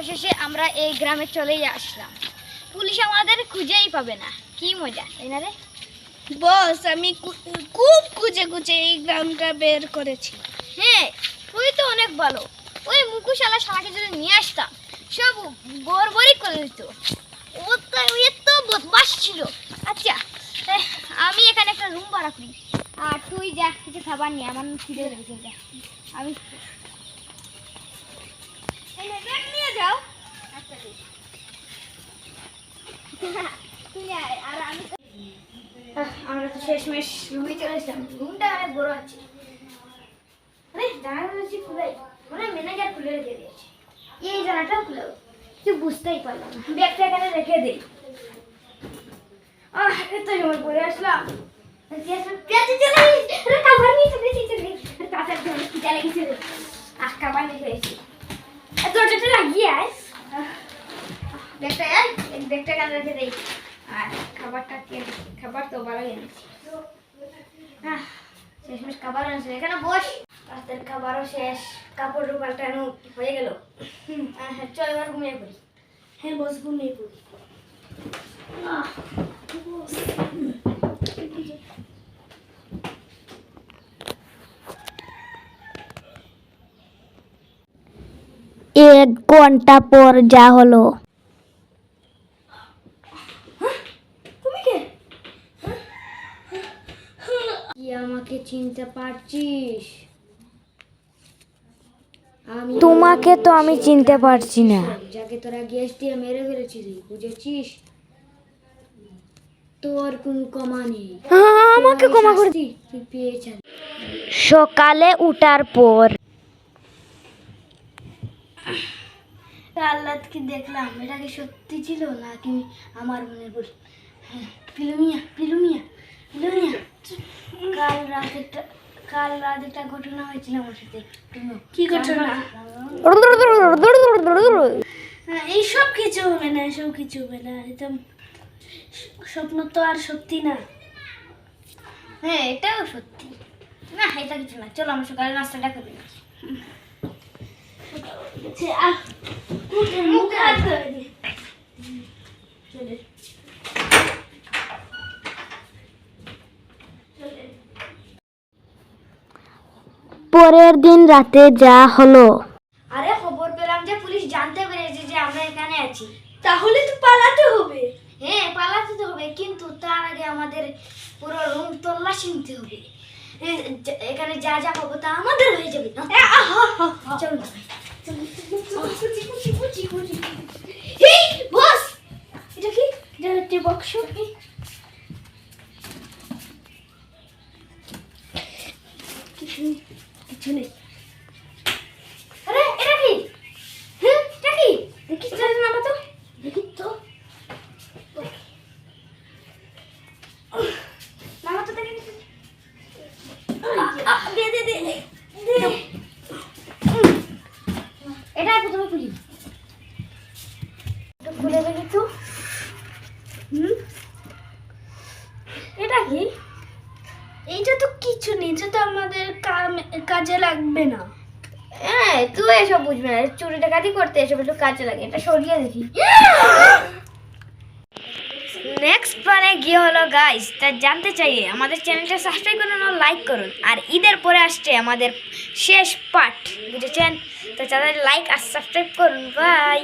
অবশেষে আমরা এই গ্রামে চলেই আসলাম। পুলিশ আমাদের খুঁজেই পাবে না। কি মজা তাই না রে? বস আমি খুব খুঁজে খুঁজে এই গ্রামটা বের করেছি। হ্যাঁ ওই তো অনেক ভালো। ওই মুকুশালা শালাকে যদি নিয়ে আসতাম সব গড়বড়ি করে দিত। ও তো ও এত বদমাস ছিল। আচ্ছা আমি এখানে একটা রুম ভাড়া করি। আর তুই যা কিছু খাবার নিয়ে আমার খিদে লেগেছে যা। আমি এই নে, ব্যাগ নিয়ে যাও আচ্ছা ঠিক। তুই আয়, আর আমি তো- আহ, আমরা তো শেষমেশ রুমে চলে রুমটা অনেক বড় আছে। আরে জানালা রয়েছে খুলাই মানে ম্যানেজার খুলে রেখে দিয়েছে। এই জানাটা খুলে তুই বুঝতেই পারলাম ব্যাগটা এখানে রেখে দিই। রেখে আর খাবারটা খাবার তো ভালো এনেছি। শেষমেশ খাবার আনছে। এখানে বস। রাতের খাবারও শেষ। কাপড় পাল্টানো হয়ে গেল। হ্যাঁ, চল এবার ঘুমিয়ে পড়ি। হ্যাঁ বস ঘুমিয়ে পড়ি। এক ঘণ্টা পর যা হলো তুমি কে কি আমাকে চিনতে পারছিস? আমি তোমাকে তো আমি চিনতে পারছি না। যাকে তোরা গ্যাস দিয়ে মেরে ফেলেছিলি বুঝেছিস? তোর কোনো কমা নেই। হ্যাঁ, আমাকে ক্ষমা করে শাস্তি তুই পেয়েছিস। সকালে উঠার পর রাতকে দেখলাম এটা কি সত্যি ছিল নাকি আমার মনে ভুল হ্যাঁ, পিলুমিয়া পিলুমিয়া পিলুমিয়া কাল রাত একটা কাল রাত একটা ঘটনা হয়েছিল আমার সাথে। কি ঘটনা? হ্যাঁ, এইসব কিছু হবে না এসব কিছু হবে না। এটা স্বপ্ন তো আর সত্যি না। হ্যাঁ এটাও সত্যি। না এটা কিছু না। চলো আমরা সকালে নাস্তাটা করি আচ্ছা, আহ, উঠে মুখ হাত ধরে দি। চলে। চলে। পরের দিন রাতে যা হলো। আরে খবর পেলাম যে পুলিশ জানতে পেরেছে যে আমরা এখানে আছি। তাহলে তো পালাতে হবে। হ্যাঁ পালাতে তো হবে কিন্তু তার আগে আমাদের পুরো রুম তল্লাশি নিতে হবে। এখানে যা যা পাবো তা আমাদের হয়ে যাবে না। চলো না ভাই। এই, বস! এটা কি? এটা হচ্ছে বক্স কিছু নেই, আরে এটা কি হ্যাঁ এটা কি দেখি চলে না তো দেখি তো। নামা তো দেখি দে দে দে দে। এটা প্রথমে খুলি এটা খুলে দেখি তো হুম এটা কি এইটা তো কিছু নেই তো আমাদের কাজে লাগবে না। হ্যাঁ তুই এসব বুঝবে না চুরি ডাকাতি করতে এসব একটু কাজে লাগে এটা সরিয়ে দেখি। নেক্সট পারে কি হলো গাইস তা জানতে চাইলে আমাদের চ্যানেলটা সাবস্ক্রাইব করুন আর লাইক করুন। আর ঈদের পরে আসছে আমাদের শেষ পার্ট বুঝেছেন? তো তাদের লাইক আর সাবস্ক্রাইব করুন বাই